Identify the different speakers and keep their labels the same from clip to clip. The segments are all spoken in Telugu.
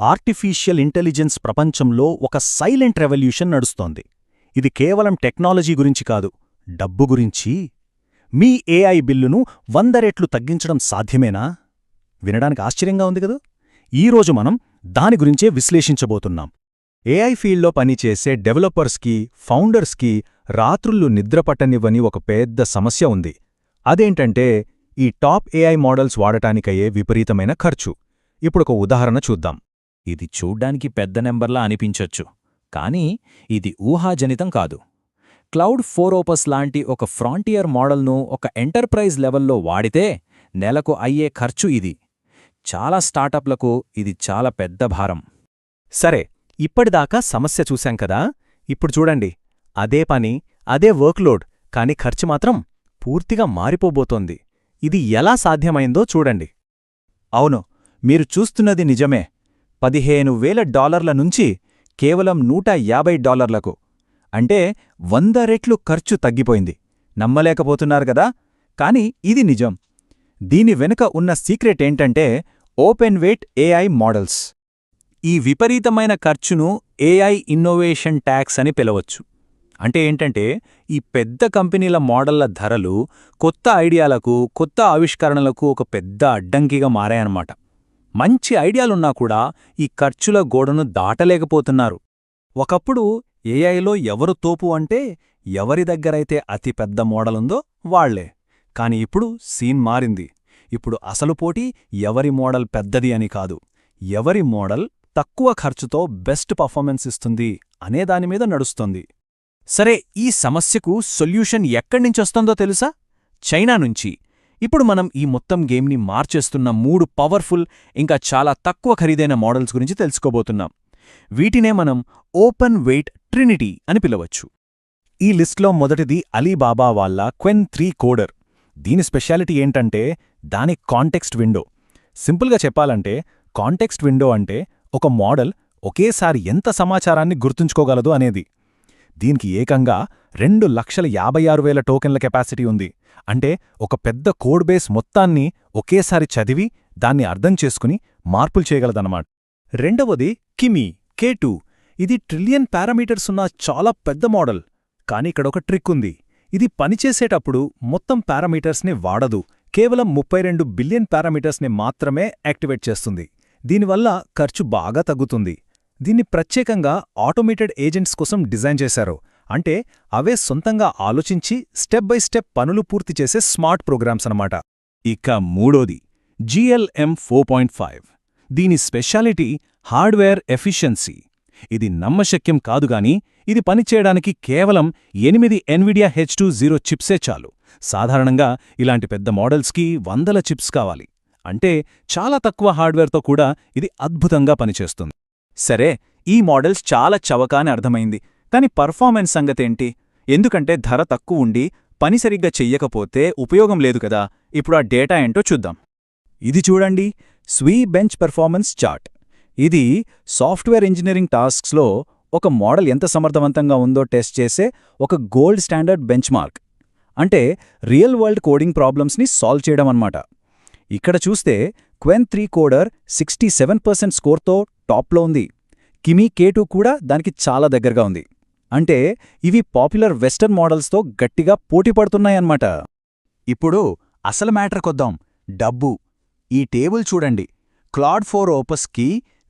Speaker 1: ఆర్టిఫిషియల్ ఇంటెలిజెన్స్ ప్రపంచంలో ఒక సైలెంట్ రెవల్యూషన్ నడుస్తోంది. ఇది కేవలం టెక్నాలజీ గురించి కాదు డబ్బు గురించి. మీ ఏఐ బిల్లును వంద రెట్లు తగ్గించడం సాధ్యమేనా? వినడానికి ఆశ్చర్యంగా ఉంది కదా? ఈరోజు మనం దాని గురించే విశ్లేషించబోతున్నాం.
Speaker 2: ఏఐ ఫీల్డ్లో పనిచేసే డెవలపర్స్కి ఫౌండర్స్కి రాత్రుళ్ళు నిద్రపట్టనివ్వని ఒక పెద్ద సమస్య ఉంది. అదేంటంటే ఈ టాప్ ఏఐ మోడల్స్ వాడటానికయ్యే విపరీతమైన ఖర్చు. ఇప్పుడొక ఉదాహరణ చూద్దాం.
Speaker 3: ఇది చూడ్డానికి పెద్ద నెంబర్లా అనిపించొచ్చు కానీ ఇది ఊహాజనితం కాదు. క్లౌడ్ ఫోరోపస్ లాంటి ఒక ఫ్రాంటియర్ మోడల్ను ఒక ఎంటర్ప్రైజ్ లెవెల్లో వాడితే నెలకు అయ్యే ఖర్చు ఇది. చాలా స్టార్టప్లకు ఇది చాలా పెద్ద భారం.
Speaker 2: సరే ఇప్పటిదాకా సమస్య చూశాం కదా? ఇప్పుడు చూడండి అదే పని అదే వర్క్లోడ్ కాని ఖర్చు మాత్రం పూర్తిగా మారిపోబోతోంది. ఇది ఎలా సాధ్యమైందో చూడండి. అవును మీరు చూస్తున్నది నిజమే. పదిహేను వేల డాలర్ల నుంచి కేవలం నూట యాభై డాలర్లకు. అంటే వంద రెట్లు ఖర్చు తగ్గిపోయింది. నమ్మలేకపోతున్నారు గదా కాని ఇది నిజం. దీని వెనుక ఉన్న సీక్రెట్ ఏంటంటే ఓపెన్ వెయిట్ ఏఐ మోడల్స్.
Speaker 3: ఈ విపరీతమైన ఖర్చును ఏఐ ఇన్నోవేషన్ ట్యాక్స్ అని పిలవచ్చు. అంటే ఏంటంటే ఈ పెద్ద కంపెనీల మోడళ్ళ ధరలు కొత్త ఐడియాలకు కొత్త ఆవిష్కరణలకు ఒక పెద్ద అడ్డంకిగా మారాయన్నమాట. మంచి ఐడియాలున్నా కూడా ఈ ఖర్చుల గోడను దాటలేకపోతున్నారు. ఒకప్పుడు ఏఐలో ఎవరు తోపు అంటే ఎవరి దగ్గరైతే అతి పెద్ద మోడలుందో వాళ్ళే. కాని ఇప్పుడు సీన్ మారింది. ఇప్పుడు అసలు పోటీ ఎవరి మోడల్ పెద్దది అని కాదు. ఎవరి మోడల్ తక్కువ ఖర్చుతో బెస్ట్ పర్ఫార్మెన్స్ ఇస్తుంది అనే దానిమీద నడుస్తోంది. సరే ఈ సమస్యకు సొల్యూషన్ ఎక్కడ్నించొస్తుందో తెలుసా? చైనా నుంచి. ఇప్పుడు మనం ఈ మొత్తం గేమ్ని మార్చేస్తున్న మూడు పవర్ఫుల్ ఇంకా చాలా తక్కువ ఖరీదైన మోడల్స్ గురించి తెలుసుకోబోతున్నాం. వీటినే మనం ఓపెన్ వెయిట్ ట్రినిటీ అని పిలవచ్చు.
Speaker 2: ఈ లిస్ట్లో మొదటిది అలీబాబా వాళ్ళ క్వెన్ త్రీ కోడర్. దీని స్పెషాలిటీ ఏంటంటే దాని కాంటెక్స్ట్ విండో. సింపుల్గా చెప్పాలంటే కాంటెక్స్ట్ విండో అంటే ఒక మోడల్ ఒకేసారి ఎంత సమాచారాన్ని గుర్తుంచుకోగలదు అనేది. దీనికి ఏకంగా రెండు లక్షల యాభై ఆరు వేల టోకెన్ల కెపాసిటీ ఉంది. అంటే ఒక పెద్ద కోడ్ బేస్ మొత్తాన్ని ఒకేసారి చదివి దాన్ని అర్థం చేసుకుని మార్పులు చేయగలదన్నమాట. రెండవది కిమీ కే టూ. ఇది ట్రిలియన్ పారామీటర్స్ ఉన్న చాలా పెద్ద మోడల్. కాని ఇక్కడొక ట్రిక్ ఉంది. ఇది పనిచేసేటప్పుడు మొత్తం పారామీటర్స్ని వాడదు. కేవలం ముప్పై రెండు బిలియన్ పారామీటర్స్ని మాత్రమే యాక్టివేట్ చేస్తుంది. దీనివల్ల ఖర్చు బాగా తగ్గుతుంది. దీన్ని ప్రత్యేకంగా ఆటోమేటెడ్ ఏజెంట్స్ కోసం డిజైన్ చేశారు. అంటే అవే సొంతంగా ఆలోచించి స్టెప్ బై స్టెప్ పనులు పూర్తి చేసే స్మార్ట్ ప్రోగ్రామ్స్ అన్నమాట.
Speaker 1: ఇక మూడోది జిఎల్ఎం ఫోర్ పాయింట్ ఫైవ్ దీని స్పెషాలిటీ హార్డ్వేర్ ఎఫిషియన్సీ. ఇది నమ్మశక్యం కాదుగాని ఇది పనిచేయడానికి కేవలం ఎనిమిది ఎన్విడియా హెచ్ టూ జీరో చిప్సే చాలు. సాధారణంగా ఇలాంటి పెద్ద మోడల్స్కి వందల చిప్స్ కావాలి. అంటే చాలా తక్కువ హార్డ్వేర్తో కూడా ఇది అద్భుతంగా పనిచేస్తుంది.
Speaker 2: సరే ఈ మోడల్స్ చాలా చవక అని అర్థమైంది. కాని పర్ఫార్మెన్స్ సంగతేంటి? ఎందుకంటే ధర తక్కువ ఉండి పని సరిగ్గా చెయ్యకపోతే ఉపయోగం లేదు కదా. ఇప్పుడు ఆ డేటా ఏంటో చూద్దాం. ఇది చూడండి. స్వీ బెంచ్ పెర్ఫార్మెన్స్ చార్ట్. ఇది సాఫ్ట్వేర్ ఇంజనీరింగ్ టాస్క్స్లో ఒక మోడల్ ఎంత సమర్థవంతంగా ఉందో టెస్ట్ చేసే ఒక గోల్డ్ స్టాండర్డ్ బెంచ్ మార్క్ అంటే రియల్ వరల్డ్ కోడింగ్ ప్రాబ్లమ్స్ని సాల్వ్ చేయడం అన్నమాట. ఇక్కడ చూస్తే Qwen three coder sixty seven percent స్కోర్తో టాప్లో ఉంది. కిమీ కేటు కూడా దానికి చాలా దగ్గరగా ఉంది. అంటే ఇవి పాపులర్ వెస్టర్న్ మోడల్స్తో గట్టిగా పోటీ పడుతున్నాయన్నమాట. ఇప్పుడు అసలు మ్యాటర్ కొద్దాం. డబ్బు. ఈ టేబుల్ చూడండి. క్లాడ్ ఫోర్ ఓపస్కి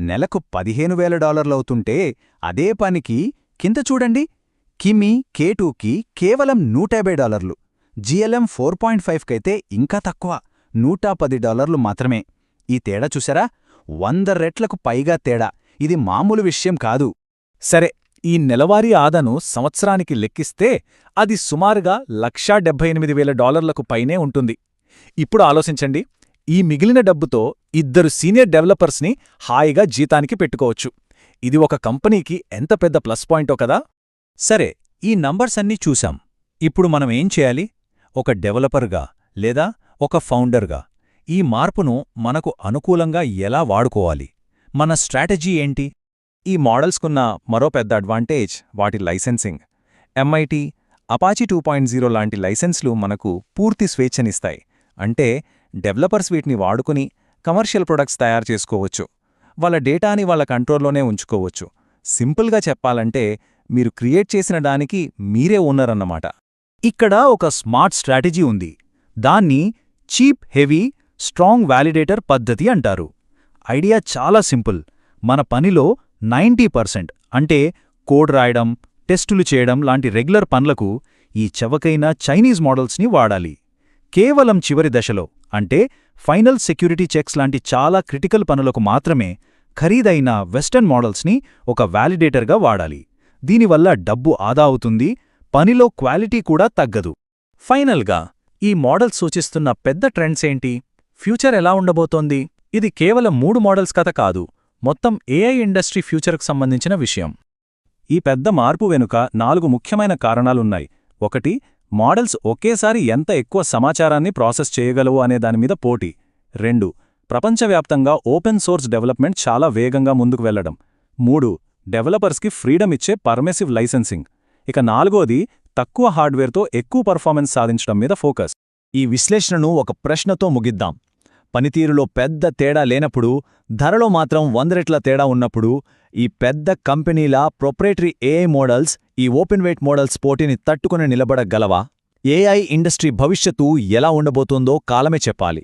Speaker 2: నెలకు పదిహేను వేల డాలర్లవుతుంటే అదే పనికి కింద చూడండి. కిమీ కేటూకి కేవలం నూట యాభై డాలర్లు. జిఎల్ఎం ఫోర్ పాయింట్ ఫైవ్కైతే ఇంకా తక్కువ. నూట పది డాలర్లు మాత్రమే. ఈ తేడా చూసారా? వంద రెట్లకు పైగా తేడా. ఇది మామూలు విషయం కాదు. సరే ఈ నెలవారీ ఆదాను సంవత్సరానికి లెక్కిస్తే అది సుమారుగా లక్షా డెబ్బై ఎనిమిది వేల డాలర్లకు పైనే ఉంటుంది. ఇప్పుడు ఆలోచించండి. ఈ మిగిలిన డబ్బుతో ఇద్దరు సీనియర్ డెవలపర్స్ని హాయిగా జీతానికి పెట్టుకోవచ్చు. ఇది ఒక కంపెనీకి ఎంత పెద్ద ప్లస్ పాయింటో కదా? సరే ఈ నంబర్స్ అన్నీ చూశాం. ఇప్పుడు మనం ఏం చేయాలి? ఒక డెవలపర్గా లేదా ఒక ఫౌండర్గా? ఈ మార్పును మనకు అనుకూలంగా ఎలా వాడుకోవాలి? మన స్ట్రాటజీ ఏంటి? ఈ మోడల్స్కున్న మరో పెద్ద అడ్వాంటేజ్ వాటి licensing. MIT Apache two point zero లాంటి లైసెన్స్లు మనకు పూర్తి స్వేచ్ఛనిస్తాయి. అంటే డెవలపర్స్ వీటిని వాడుకుని కమర్షియల్ ప్రొడక్ట్స్ తయారు చేసుకోవచ్చు.
Speaker 3: వాళ్ళ డేటాని వాళ్ళ కంట్రోల్లోనే ఉంచుకోవచ్చు. సింపుల్గా చెప్పాలంటే మీరు క్రియేట్ చేసిన దానికి మీరే ఓనరన్నమాట ఇక్కడ ఒక స్మార్ట్ స్ట్రాటజీ ఉంది. దాన్ని చీప్ హెవీ స్ట్రాంగ్ వ్యాలిడేటర్ పద్ధతి అంటారు. ఐడియా చాలా సింపుల్. మన పనిలో నైంటీ పర్సెంట్ అంటే కోడ్ రాయడం టెస్టులు చేయడం లాంటి రెగ్యులర్ పనులకు ఈ చవకైన చైనీస్ మోడల్స్ని వాడాలి. కేవలం చివరి దశలో అంటే ఫైనల్ సెక్యూరిటీ చెక్స్ లాంటి చాలా క్రిటికల్ పనులకు మాత్రమే ఖరీదైన వెస్టర్న్ మోడల్స్ని ఒక వ్యాలిడేటర్గా వాడాలి. దీనివల్ల డబ్బు ఆదా అవుతుంది పనిలో క్వాలిటీ కూడా తగ్గదు. ఫైనల్గా ఈ మోడల్స్ సూచిస్తున్న పెద్ద ట్రెండ్స్ ఏంటి? ఫ్యూచర్ ఎలా ఉండబోతోంది? ఇది కేవలం మూడు మోడల్స్ కథ కాదు. మొత్తం ఏఐ ఇండస్ట్రీ ఫ్యూచర్కు సంబంధించిన విషయం. ఈ పెద్ద మార్పు వెనుక నాలుగు ముఖ్యమైన కారణాలున్నాయి. ఒకటి మోడల్స్ ఒకేసారి ఎంత ఎక్కువ సమాచారాన్ని ప్రాసెస్ చేయగలవు అనే దానిమీద పోటీ. రెండు ప్రపంచవ్యాప్తంగా ఓపెన్ సోర్స్ డెవలప్మెంట్ చాలా వేగంగా ముందుకు వెళ్ళడం మూడు డెవలపర్స్కి ఫ్రీడమ్ ఇచ్చే పర్మెసివ్ లైసెన్సింగ్. ఇక నాలుగోది తక్కువ హార్డ్వేర్తో ఎక్కువ పర్ఫార్మెన్స్ సాధించడం మీద ఫోకస్.
Speaker 2: ఈ విశ్లేషణను ఒక ప్రశ్నతో ముగిద్దాం. పనితీరులో పెద్ద తేడా లేనప్పుడు ధరలో మాత్రం వందరెట్ల తేడా ఉన్నప్పుడు ఈ పెద్ద కంపెనీల ప్రొప్రేటరీ ఏఐ మోడల్స్ ఈ ఓపెన్ వెయిట్ మోడల్స్ పోటీని తట్టుకుని నిలబడగలవా? ఏఐ ఇండస్ట్రీ భవిష్యత్తు ఎలా ఉండబోతోందో కాలమే చెప్పాలి.